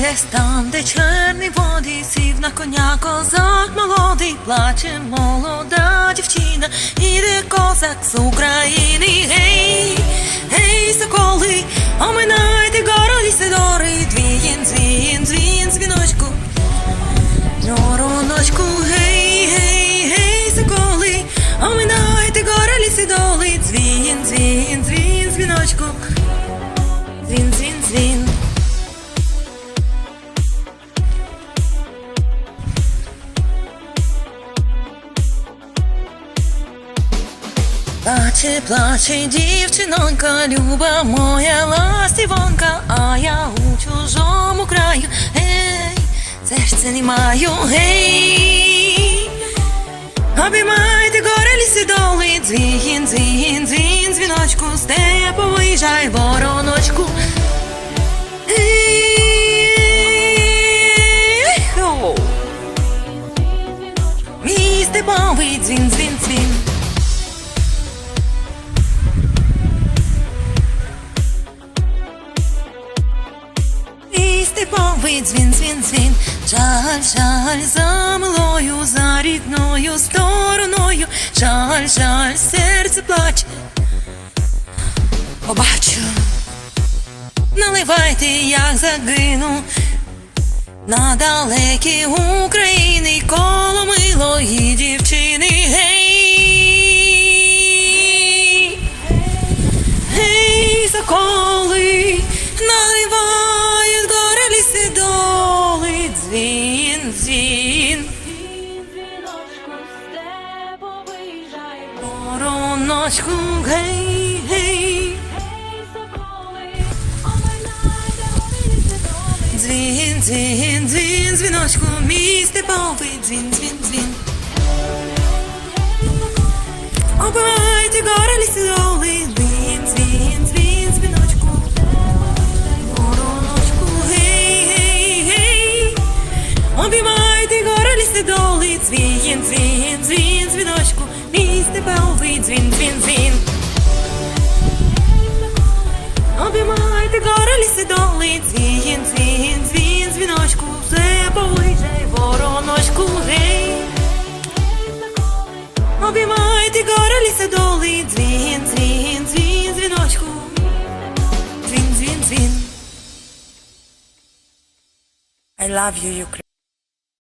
Десь там, де чорні води, сів на коня козак молодий, плаче молода дівчина, іде козак з України. Гей, гей, соколи, оминайте гору лісидори, дзвін, дзвін, дзвін, дзвіночку. Вороночку, гей, гей, дзвін, дзвін, дзвін, дзвіночку, дзвін, дзвін, дзвін. Плаче, плаче, дівчинонька, люба моя ластівонька, а я у чужому краю, гей, серця не маю, гей, обіймайте гори ліси доли, дзвін, дзвін, дзвін, дзвіночку, степу виїжджай, вороночку. Мій степовий дзвін, дзвін, дзвін. І дзвін, дзвін, дзвін, жаль, жаль, за милою, за рідною стороною, жаль, жаль, серце плаче. Побачу, наливайте, як загину, на далекі України коло милої дівчини, вороночку, гей, гей, дзвін, дзвін, дзвін, дзвіночку, мій степовий, дзвін, дзвін, дзвін. Обивайте гори ліси доли, дзвін, дзвін, дзвін, дзвіночку. Вороночку, гей, гей, гей. Обіймайте гори ліси доли, дзвін, дзвін, дзвін. Мій степовий, дзвін, дзвін, дзвін. Обіймайте гори ліси доли, дзвін, дзвін, дзвін, дзвіночку. Степовий жай, вороночку, гей. Обіймайте гори ліси доли, дзвін, дзвін, дзвін, дзвіночку. Дзвін, дзвін, дзвін. I love you, Ukraine.